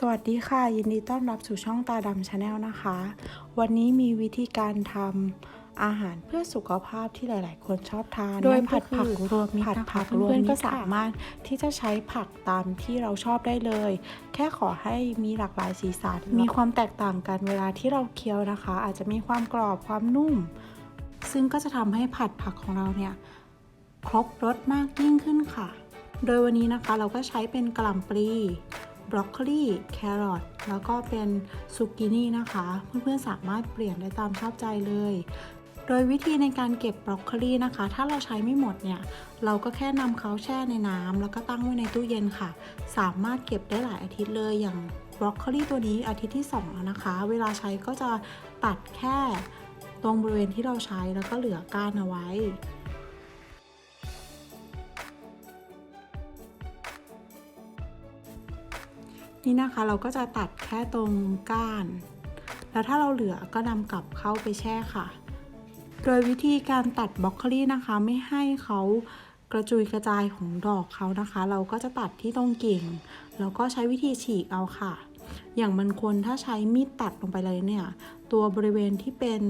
สวัสดีค่ะ ยินดีต้อนรับสู่ช่องตาดำชาแนลนะคะ วันนี้มีวิธีการทำอาหารเพื่อสุขภาพที่หลาย ๆ คนชอบทาน โดยนั่นผัดผักคือรวมมิตรผัดนะคะผักเพื่รอนๆวมมิตรก็ก็สาสามารถที่จะใช้ผักตามที่เราชอบได้เลย แค่ขอให้มีหลากหลายสีสัน มีความแตกต่างกันเวลาที่เราเคี้ยวนะคะ อาจจะมีความกรอบความนุ่ม ซึ่งก็จะทำให้ผัดผักของเราเนี่ยครบรสมากยิ่งขึ้นค่ะ โดยวันนี้นะคะเราก็ใช้เป็นกะหล่ำปลี บรอกโคลีแครอทแล้วก็เป็นซูกกินี่นะคะ เพื่อนๆสามารถเปลี่ยนได้ตามชอบใจเลย โดยวิธีในการเก็บบรอกโคลีนะคะ ถ้าเราใช้ไม่หมดเนี่ย เราก็แค่นำเขาแช่ในน้ำแล้วก็ตั้งไว้ในตู้เย็นค่ะ สามารถเก็บได้หลายอาทิตย์เลยอย่างบรอกโคลีตัวนี้อาทิตย์ที่2แล้วนะคะ เวลาใช้ก็จะตัดแค่ตรงบริเวณที่เราใช้แล้วก็เหลือก้านเอาไว้ นี่นะคะเราก็จะตัดแค่ตรงก้าน แล้วถ้าเราเหลือก็นำกลับเข้าไปแช่ค่ะ โดยวิธีการตัดบล็อกโคลี่นะคะ ไม่ให้เขากระจุยกระจายของดอกเขานะคะ เราก็จะตัดที่ตรงกิ่งแล้วก็ใช้วิธีฉีกเอาค่ะ อย่างบางคนถ้าใช้มีดตัดลงไปเลยเนี่ย ตัวบริเวณที่เป็น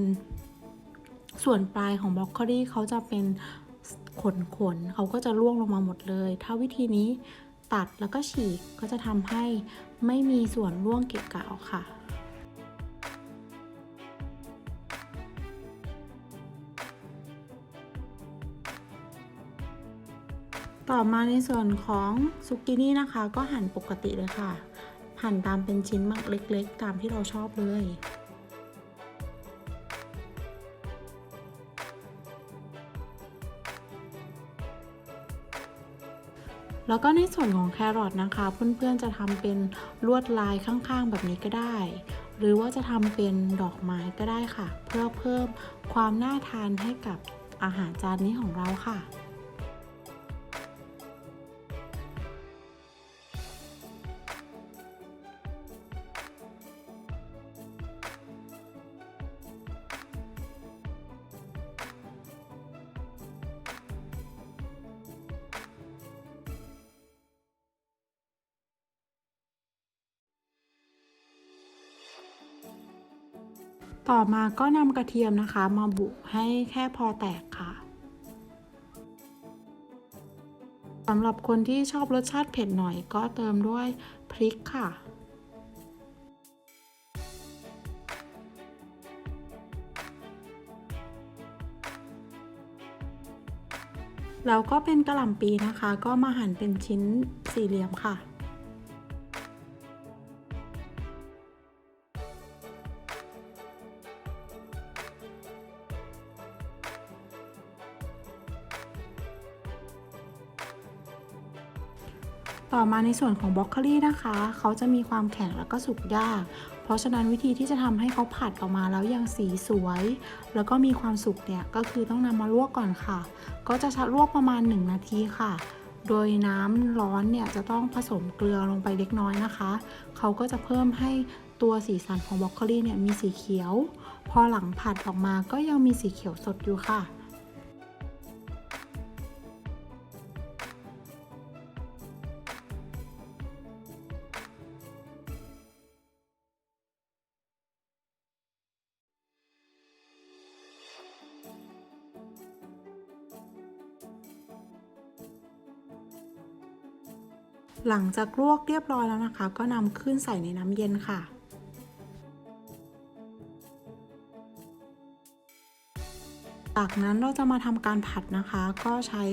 ส่วนปลายของบล็อกโคลี่เขาจะเป็นขนขนๆเขาก็จะร่วงลงมาหมดเลย ถ้าวิธีนี้ ตัดแล้วก็ฉีกก็จะทำให้ไม่มีส่วนร่วงเกะกะออกค่ะ ต่อมาในส่วนของซุกินี่นะคะ ก็หั่นปกติเลยค่ะ หั่นตามเป็นชิ้นมักเล็กๆ ตามที่เราชอบเลย แล้วก็ในส่วนของแครอทนะคะ เพื่อนๆจะทำเป็นลวดลายข้างๆแบบนี้ก็ได้ หรือว่าจะทำเป็นดอกไม้ก็ได้ค่ะ เพื่อเพิ่มความน่าทานให้กับอาหารจานนี้ของเราค่ะ ต่อมาก็นำกระเทียมนะคะ มาบุให้แค่พอแตกค่ะสำหรับคนที่ชอบรสชาติเผ็ดหน่อยก็เติมด้วยพริกค่ะ แล้วก็เป็นกระหล่ำปีนะคะ ก็มาหั่นเป็นชิ้นสี่เหลี่ยมค่ะ ต่อมาในส่วนของบรอกโคลีนะคะ เขาจะมีความแข็งแล้วก็สุกยาก เพราะฉะนั้นวิธีที่จะทำให้เขาผัดออกมาแล้วยังสีสวย แล้วก็มีความสุกเนี่ยก็คือต้องนำมาลวกก่อนค่ะ ก็จะลวกประมาณ 1 นาทีค่ะ โดยน้ำร้อนเนี่ยจะต้องผสมเกลือลงไปเล็กน้อยนะคะ เขาก็จะเพิ่มให้ตัวสีสันของบรอกโคลีเนี่ยมีสีเขียว พอหลังผัดออกมาก็ยังมีสีเขียวสดอยู่ค่ะ หลังจากลวกเรียบร้อยแล้วนะคะ ก็นำขึ้นใส่ในน้ำเย็นค่ะ จากนั้นเราจะมาทำการผัดนะคะ ก็ใช้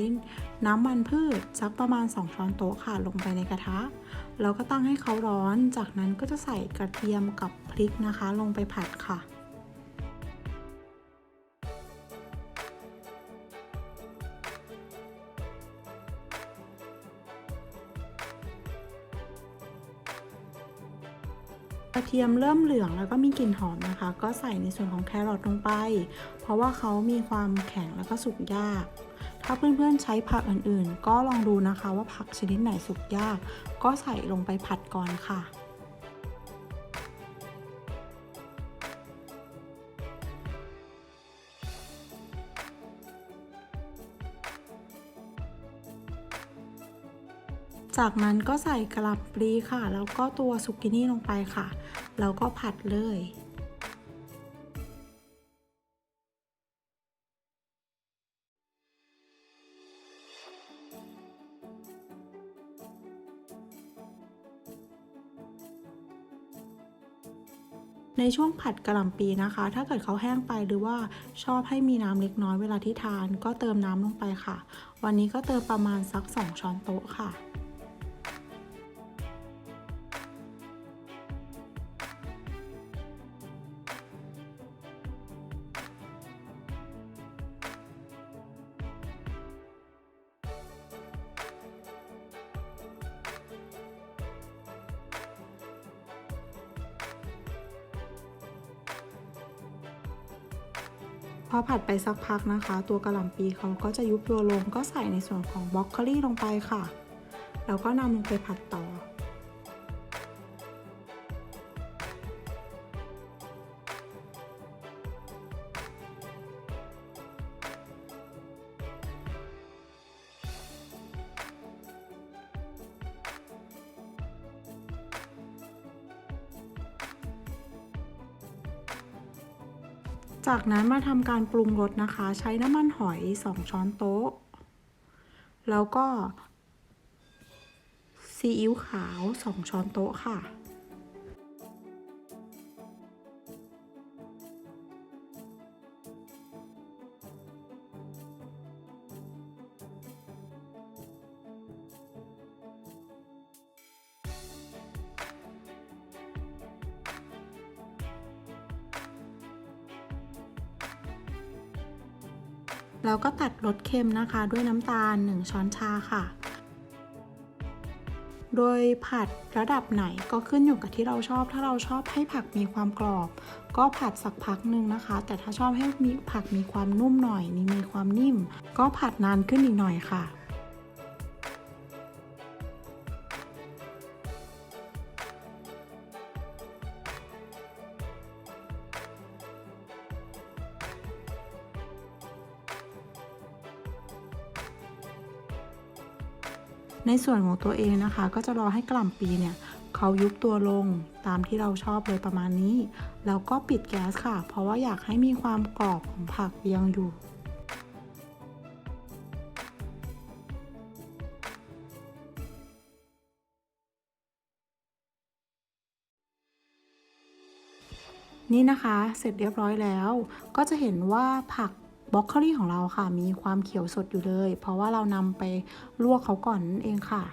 น้ำมันพืชสักประมาณ 2 ช้อนโต๊ะค่ะลงไปในกระทะ แล้วก็ตั้งให้เขาร้อน จากนั้นก็จะใส่กระเทียมกับพริกนะคะ ลงไปผัดค่ะ ทียมเริ่มเหลืองแล้วก็มีกลิ่นหอมนะคะ ก็ใส่ในส่วนของแครอทลงไป เพราะว่าเขามีความแข็งแล้วก็สุกยาก ถ้าเพื่อนๆใช้ผักอื่นๆ ก็ลองดูนะคะว่าผักชนิดไหนสุกยาก ก็ใส่ลงไปผัดก่อนค่ะจากนั้นก็ใส่กระหล่ำปลีค่ะ แล้วก็ตัวซุกกินี่ลงไปค่ะ แล้วก็ผัดเลย ในช่วงผัดกระหล่ำปีนะคะ ถ้าเกิดเขาแห้งไปหรือว่าชอบให้มีน้ำเล็กน้อยเวลาที่ทาน ก็เติมน้ำลงไปค่ะ วันนี้ก็เติมประมาณสัก 2 ช้อนโต๊ะค่ะ อผัดไปสักพักนะคะ ตัวกระหล่ำปีเขาก็จะยุบตัวลงก็ใส่ในส่วนของบล็อกโคลี่ลงไปค่ะ แล้วก็นำลงไปผัดต่อ จากนั้นมาทำการปรุงรสนะคะ ใช้น้ำมันหอย 2 ช้อนโต๊ะ แล้วก็ซีอิ๊วขาว 2 ช้อนโต๊ะค่ะ แล้วก็ตัดรสเค็มนะคะ ด้วยน้ำตาล 1 ช้อนชาค่ะ โดยผัดระดับไหนก็ขึ้นอยู่กับที่เราชอบ ถ้าเราชอบให้ผักมีความกรอบ ก็ผัดสักพักหนึ่งนะคะ แต่ถ้าชอบให้มีผักมีความนุ่มหน่อยนี่มีความนิ่ม ก็ผัดนานขึ้นอีกหน่อยค่ะ ในส่วนของตัวเองนะคะ ก็จะรอให้กล่ำปีเนี่ยเขายุบตัวลงตามที่เราชอบเลยประมาณนี้ แล้วก็ปิดแก๊สค่ะ เพราะว่าอยากให้มีความกรอบของผักยังอยู่นี่นะคะ เสร็จเรียบร้อยแล้ว ก็จะเห็นว่าผัก บล็อกโคลี่ของเราค่ะ มีความเขียวสดอยู่เลย เพราะว่าเรานำไปลวกเขาก่อนนั่นเองค่ะ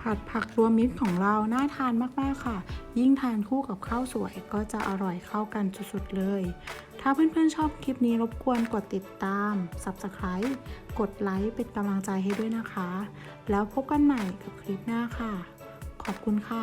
ผัดผักรวมมิตรของเราน่าทานมาก ๆ ค่ะ ยิ่งทานคู่กับข้าวสวยก็จะอร่อยเข้ากันสุด ๆ เลย ถ้าเพื่อนๆชอบคลิปนี้รบกวนกดติดตาม Subscribe กดไลค์เป็นกำลังใจให้ด้วยนะคะ แล้วพบกันใหม่กับคลิปหน้าค่ะ ขอบคุณค่ะ